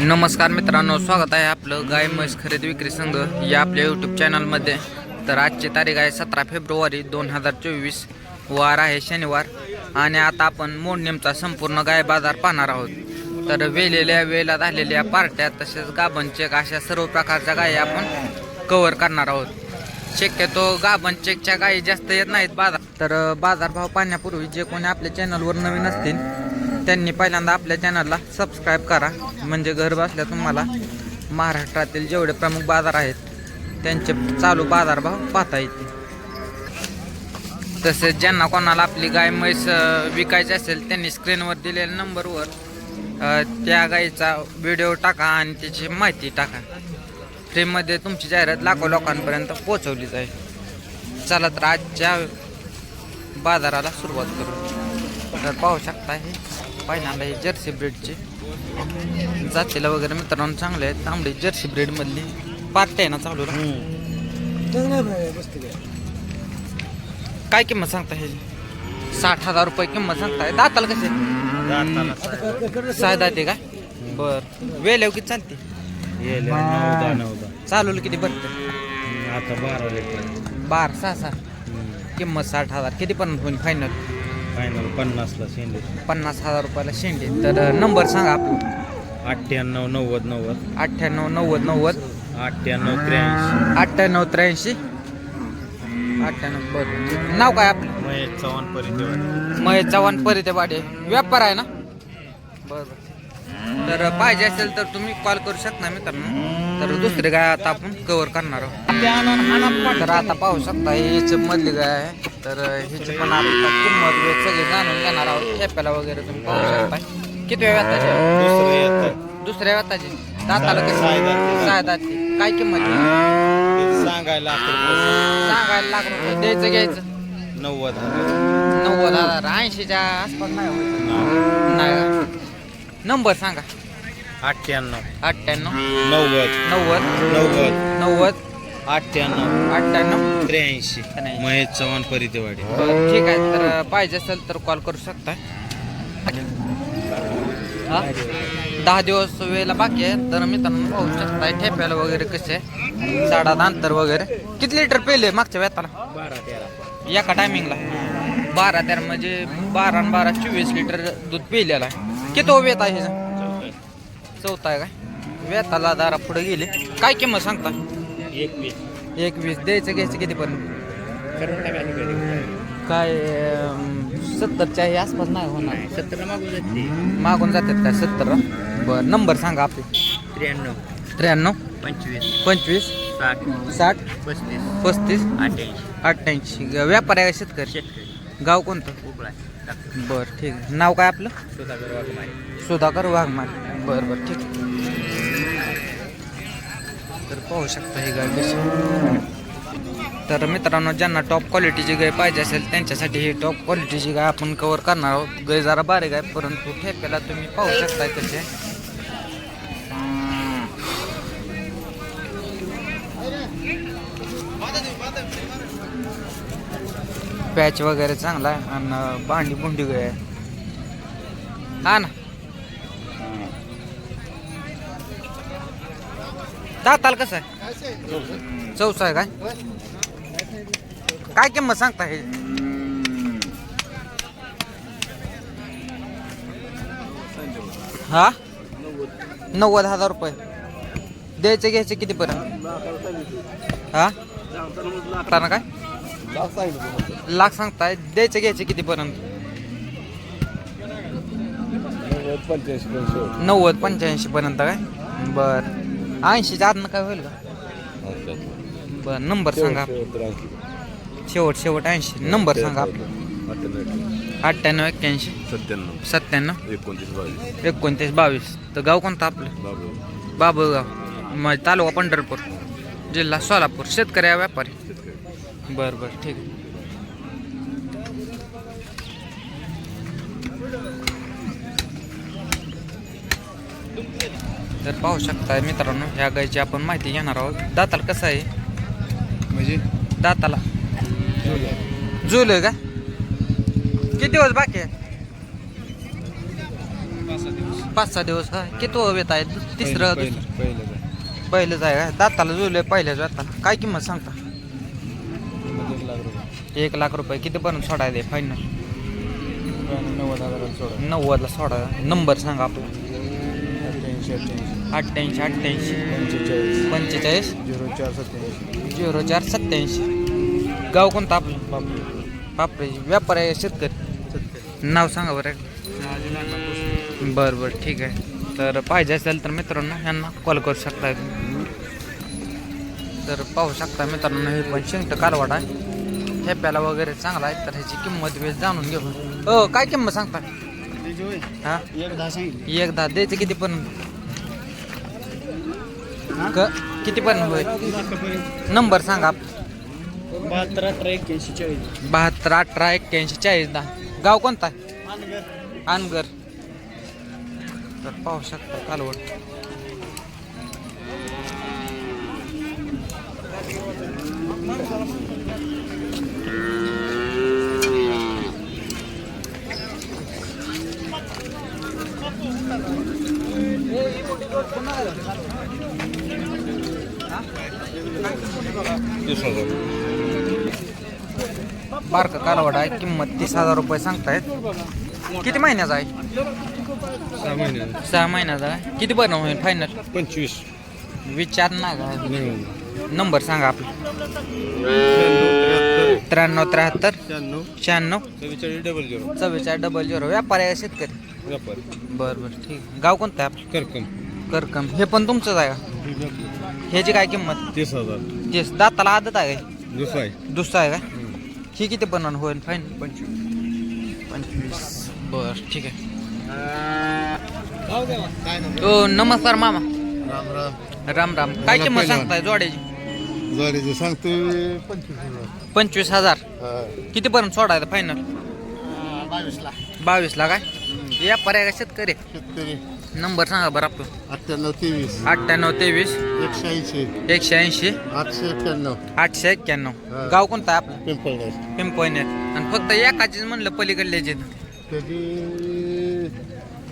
नमस्कार मित्रांनो स्वागत आहे आपलं गाय म्हैस खरेदी विक्री संघ या आपल्या यूट्यूब चॅनलमध्ये तर आजची तारीख आहे सतरा फेब्रुवारी दोन हजार चोवीस. वार आहे शनिवार आणि आता आपण मोडनेमचा संपूर्ण गाय बाजार पाहणार आहोत. तर वेलेल्या वेळेला झालेल्या पार्ट्या तसेच गाभण चेक अशा सर्व प्रकारच्या गायी आपण कवर करणार आहोत. शक्यतो गाभण चेकच्या गायी जास्त येत नाहीत बाजार. तर बाजारभाव पाहण्यापूर्वी जे कोणी आपल्या चॅनलवर नवीन असतील त्यांनी पहिल्यांदा आपल्या चॅनलला सबस्क्राईब करा. म्हणजे घर बसल्या तुम्हाला महाराष्ट्रातील जेवढे प्रमुख बाजार आहेत त्यांचे चालू बाजारभाव पाहता येतील. तसेच ज्यांना कोणाला आपली गाय म्हैस विकायची असेल त्यांनी स्क्रीनवर दिलेल्या नंबरवर त्या गायीचा व्हिडिओ टाका आणि त्याची माहिती टाका. फ्रीमध्ये तुमची जाहिरात लाखो लोकांपर्यंत पोहोचवली जाईल. चला तर आजच्या बाजाराला सुरुवात करू. तर पाहू शकता हे. पहिल्यांदा हे जर्सी ब्रीडचे जातीला वगैरे मित्रांनो चांगले आहेत. तांबडी जर्सी ब्रीड मधली. पार्ट आहे ना चालू काय किंमत सांगता हे साठ हजार रुपये किंमत सांगताय. दाताला कसे सहा दाते काय बर. वेळ किती चालते? चालवलं किती भरते? आता बारा बार सहा सहा. किंमत साठ हजार. कितीपर्यंत होईल फायनल फायनल पन्नासला शेंडे पन्नास हजार रुपयाला शेंडे तर नंबर सांगा आपला. अठ्ठ्याण्णव नव्वद नव्वद. अठ्ठ्याण्णव नव्वद नव्वद. अठ्ठ्याण्णव त्र्याऐंशी. अठ्ठ्याण्णव त्र्याऐंशी. अठ्ठ्याण्णव बरं. नाव काय आपलं? महेश चव्हाण परिचय महेश चव्हाण परिते वाडे व्यापार आहे ना? बरं. तर पाहिजे असेल तर तुम्ही कॉल करू शकता मित्रांनो. तर दुसरी गाय आता आपण कव्हर करणार आहोत. तर आता पाहू शकता ही हिची मधली गाय आहे. तर हिची पण आता किंमत वेळ सगळी जाणून घेणार आहोत ठेप्याला वगैरे तुम्ही पाहू शकता किती वेळ येतं दुसऱ्या व्याताची दाताला कशी सहा दाती. काय किंमत सांगायला सांगायला लाख रुपये द्यायचं घ्यायचं? नव्वद हजार. नव्वद हजार. ऐंशीच्या आसपास नाही? नंबर सांगा. अठ्ठ्याण्णव. अठ्ठ्याण्णव. नव्वद. नव्वद. नव्वद. नव्वद. अठ्ठ्याण्णव. अठ्ठ्याण्णव? त्र्याऐंशी. त्र्याऐंशी. महेश चव्हाण परितेवाडी बरं, ठीक आहे. तर पाहिजे असेल तर कॉल करू शकता हा? दहा दिवस वेळेला बाकी आहे. तर मित्रांनो पाहू शकता ठेप्याला वगैरे कसे आहे. साडात अंतर वगैरे. किती लिटर पेले मागच्या वेताला बारा तेरा एका टायमिंगला बारा तेरा म्हणजे बारा आणि बारा चोवीस लिटर दूध पिलेलं आहे. किती वेत आहे? चौथा आहे काय वेताला दारा पुढे गेले. काय किंमत सांगता एक वीस. एक वीस. द्यायचं घ्यायचं कितीपर्यंत काय अं, सत्तरच्या हे आसपास नाही होणार. सत्तर मागून जाते. मागून जातात काय सत्तर बरं नंबर सांगा आपले. त्र्याण्णव. त्र्याण्णव. पंचवीस. पंचवीस. साठ. साठ. पस्तीस. पस्तीस. अठ्ठ्याऐंशी. अठ्ठ्याऐंशी. व्यापारी आहे का शेतकरी? शेतकरी. गाव कोणतं? उपळा बरं ठीक. आहे नाव काय आपलं? सुधाकर वाघमारे. सुधाकर वाघमारे. बरं बरं ठीक तर पाहू शकता ही गाय कशी तर मित्रांनो ज्यांना टॉप क्वालिटीची गाय पाहिजे असेल त्यांच्यासाठी ही टॉप क्वालिटीची गाय आपण कवर करणार आहोत. गाय जरा बारीक आहे परंतु ठेप्याला तुम्ही पाहू शकता कसे पॅच वगैरे चांगला आहे आणि भांडी बुंडी गाय आहे. हा ना? दाताल कसं आहे? चौसा आहे काय? काय किंमत सांगता हे? हा? नव्वद हजार रुपये. द्यायचे घ्यायचे कितीपर्यंत? हा? ना काय? लाख सांगताय. द्यायचे घ्यायचे कितीपर्यंत? नव्वद पंच्याऐंशी पर्यंत काय? बर. ऐंशीच्या आतनं काय होईल का? बर नंबर सांगा. शेवट शेवट ऐंशी. नंबर सांगा आपला. अठ्ठ्याण्णव एक्क्याऐंशी. सत्त्याण्णव. सत्त्याण्णव? एकोणतीस बावीस. एकोणतीस बावीस. तर गाव कोणतं आपलं? बाबू बाबुळगाव मग तालुका पंढरपूर. जिल्हा सोलापूर. शेतकरी आहे व्यापारी. बरं बरं ठीक आहे. तर पाहू शकता मित्रांनो ह्या गायची आपण माहिती घेणार आहोत. दाताला कसं आहे? म्हणजे? दाताला. जुल का? किती दिवस बाकी आहे? पाच सहा दिवस. हा. किती वेत आहे तिसरं पहिलंच आहे का? दाताला जुळले पहिल्याच दाताला. काय किंमत सांगता? एक लाख रुपये. किती पर्यंत सोडाय दे फायनल नव्वद हजाराला सोडा. नव्वदला सोडा. नंबर सांगा आपला. अठ्ठ्याऐंशी अठ्ठ्याऐंशी. अठ्ठ्याऐंशी अठ्ठ्याऐंशी. पंचेचाळीस. पंचेचाळीस? झिरो चार सत्त्याऐंशी झिरो चार सत्त्याऐंशी गाव कोणतं आपलं? बापरे. बापरे व्यापार आहे शेतकरी. नाव सांगा बरं बरं बरं ठीक आहे. तर पाहिजे असेल तर मित्रांनो यांना कॉल करू शकता तर पाहू शकता मित्रांनो हे पण शिंगट कालवाड आहे. ठेप्याला वगैरे चांगला आहे तर ह्याची किंमत वेळ जाणून घेऊ. हो काय किंमत सांगता हा? एक दहा सांगितले. एक दहा द्यायचं किती पण? क किती पण होईल नंबर सांगा. बहात्तर अठरा एक्क्याऐंशी चाळीस. बहात्तर अठरा एक्क्याऐंशी चाळीस दहा गाव कोणता? आहे अनगर तर पाहू शकता कालवड तीस हजार बारका कालवड आहे. किंमत तीस हजार रुपये सांगतायत. किती महिन्याचा आहे? सहा महिने. सहा महिन्याचा आहे. किती बरं होईल फायनल पंचवीस. विचार ना का नंबर सांगा आपला. त्र्याण्णव त्र्याहत्तर. शहाण्णव. चव्वेचाळीस डबल झिरो चव्वेचाळीस डबल झिरो व्यापारी आहे शेतकरी. व्यापारी. बरं बरं. ठीक. गाव कोणतं आहे आपलं? करकम हे पण तुमचंच आहे का? ह्याची काय किंमत? तीस हजार. जे दाताला आदत आहे काय? दुसरा आहे. दुसरा आहे का? ही किती पण होईल फाईन पंचवीस. पंचवीस. बर ठीक आहे. हो नमस्कार मामा. राम राम. राम राम. काय किंमत. सांगताय जोड्याची? जोडीचं सांगतोय पंचवीस हजार. पंचवीस हजार. हा. किती पर्यंत सोडायचं फायनल बावीसला. बावीसला काय? या पर्याय शेतकरी? शेतकरी. नंबर सांगा बरं आपलं. अठ्ठ्याण्णव तेवीस. अठ्ठ्याण्णव तेवीस. एकशे ऐंशी. एकशे ऐंशी. आठशे एक्क्याण्णव. आठशे एक्क्याण्णव. हा. गाव कोणतं आहे आपलं? पिंपळनेर. पिंपळनेर. आणि फक्त एकाचीच म्हणलं पलीकडल्याचे त्याची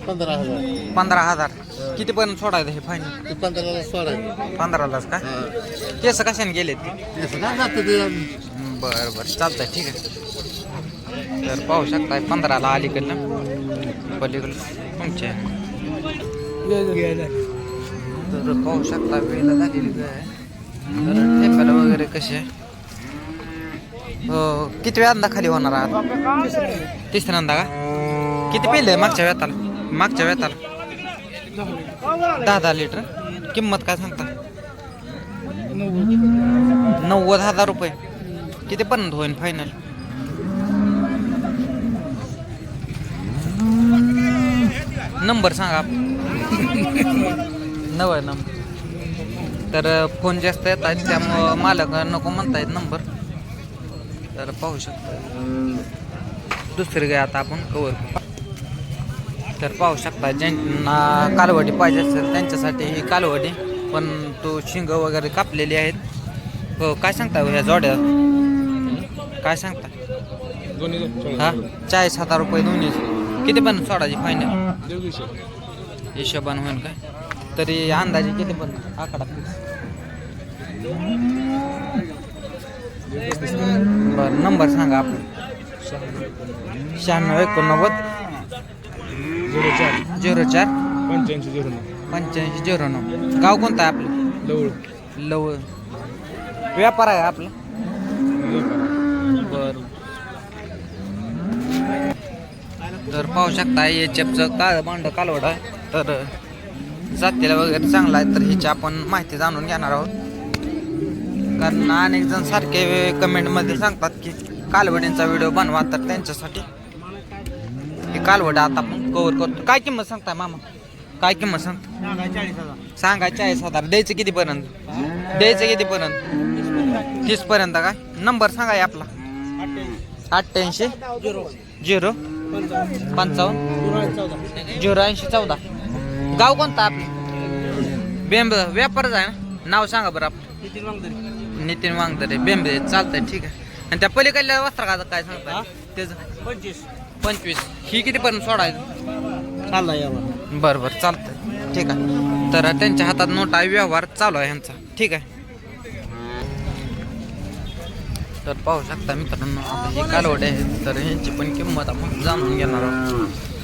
पंधरा हजार. पंधरा हजार. किती पर्यंत सोडायचं हे फायनल ते पंधराला पंधरालाच का. केस कशाने गेलेत जातं ते बरं बरं. चालतंय ठीक आहे. तर पाहू शकताय पंधराला अलीकडलं पलीकडलं. तुमचे. तर पाहू शकता वेळ झालेली गाय आहे. तर वगैरे कसे हो किती वेळांदा खाली होणार आहात तिसऱ्यांदा का किती पिले मागच्या वेताला? मागच्या वेताला. दहा दहा लिटर. किंमत काय सांगता नव्वद हजार रुपये. किती पर्यंत होईल फायनल नंबर सांगा. नवं नंबर तर फोन जास्त येत आहेत त्यामुळं मालक नको म्हणतायत नंबर तर पाहू शकता. दुसरी गाय आता आपण कवर तर पाहू शकता ज्यांना कालवडी पाहिजे असेल त्यांच्यासाठी ही कालवडी. पण तो शिंग वगैरे कापलेली आहेत. हो काय सांगता ह्या जोड्या? काय सांगता? हा चाळीस हजार रुपये दोन्ही किती पण सोडायची फायनल हिशोबान होईल काय? तरी अंदाजे किती पण आकडा. बरं नंबर सांगा आपण शहाण्णव एकोणनव्वद. झिरो चार. झिरो चार. पंच्याऐंशी झिरो नऊ. पंच्याऐंशी झिरो नऊ. गाव कोणतं आहे आपलं? लवळ. लव व्यापार आहे आपला? बर. तर पाहू शकता एच एफचं काळ मांड कालवड आहे? तर जातीला वगैरे चांगला आहे तर ह्याची आपण माहिती जाणून घेणार आहोत. कारण अनेक जण सारखे कमेंटमध्ये सांगतात की कालवडींचा व्हिडिओ बनवा तर त्यांच्यासाठी हे कालवड आता आपण कव्हर करतो. काय किंमत सांगताय मामा? काय किंमत सांगता सांगा चाळीस हजार. द्यायचं कितीपर्यंत द्यायचं कितीपर्यंत तीस पर्यंत काय नंबर सांगा आपला. अठ्ठ्याऐंशी. झिरो. पंचावन्न. झिरो ऐंशी चौदा. गाव कोणता आपलं? बेंब व्यापारच आहे ना? नाव सांगा बरं आपलं नितीन वांगदरे. बेंबे चालतंय ठीक आहे. आणि त्या पलीकडल्या वस्त्राचं काय सांगता त्याचं पंचवीस. पंचवीस. ही कितीपर्यंत सोडायचं? चालला यावर. बरं बरं. चालतंय. ठीक आहे. तर त्यांच्या हातात नोटा व्यवहार चालू आहे ह्यांचा ठीक आहे. तर पाहू शकता मित्रांनो आता हे कालवडे आहेत तर ह्यांची पण किंमत आपण जाणून घेणार आहोत.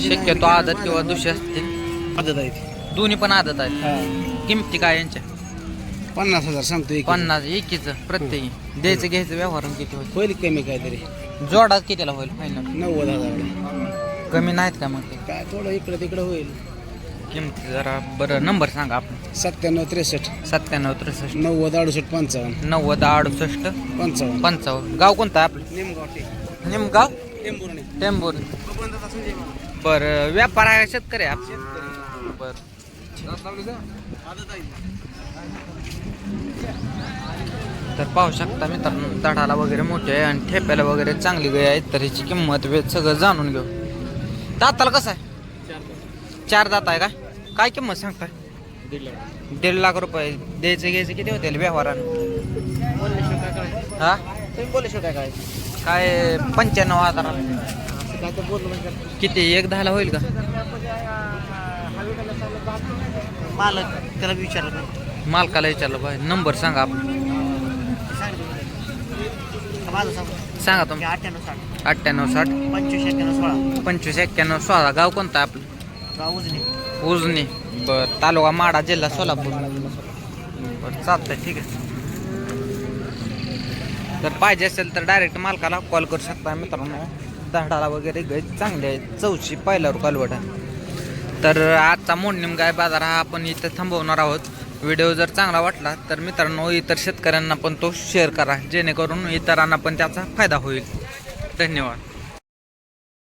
शक्यतो आदत किंवा दुसरी असतील. आदत आहे दोन्ही पण आदत आहेत. किमती काय यांच्या? पन्नास हजार सांगतो एक पन्नास एकीचं प्रत्येकी. द्यायचं घ्यायचं व्यवहार किती होईल? होईल कमी काहीतरी. जोडा कितीला होईल फायनल नव्वद हजार. कमी नाहीत का मग ते? काय थोडं इकडं तिकडं होईल. किमती जरा बरं नंबर सांगा आपण सत्त्याण्णव त्रेसष्ट. सत्त्याण्णव त्रेसष्ट. नव्वद अडुसष्ट पंचावन्न. नव्वद अडुसष्ट पंचावन्न. पंचावन्न. गाव कोणतं आहे आपलं? निमगाव निमगाव? टेंबुर्णी टेंबूर बरं व्यापार आहे का शेतकरी आहे? आप- बरं. तर पाहू शकता मित्रांनो दडाला वगैरे मोठे आहे आणि ठेप्याला वगैरे चांगली गाय आहेत तर ह्याची किंमत वेळ सगळं जाणून घेऊ. दाताला कसं आहे? चार दात. आहे का? काय किंमत सांगताय? दीड लाख. रुपये. द्यायचे घ्यायचे किती होतील व्यवहारानं? हा? तुम्ही बोलू शकता काय? काय पंच्याण्णव हजार. किती एक दहाला होईल का? मालक त्याला विचारलं मालकाला विचारलं पाहिजे. नंबर सांगा आपण माझं सांग सांगा तुम्ही अठ्ठ्याण्णव साठ. अठ्ठ्याण्णव साठ. पंचवीस एक्क्याण्णव सोळा. पंचवीस एक्क्याण्णव सोळा. गाव कोणतं आहे आपलं? गाव उजनी. उजनी. बरं तालुका माडा जिल्हा सोलापूर. बरं चालतंय ठीक आहे. तर पाहिजे असेल तर डायरेक्ट मालकाला कॉल करू शकता मित्रांनो. दहाडाला वगैरे गाय चांगले आहेत. चौशी पहिल्यावर कालवट तर आजचा मोडणीम गाय बाजार हा आपण इथं थांबवणार आहोत. व्हिडिओ जर चांगला वाटला तर मित्रांनो इतर शेतकऱ्यांना पण तो शेअर करा. जेणेकरून इतरांना पण त्याचा फायदा होईल. धन्यवाद.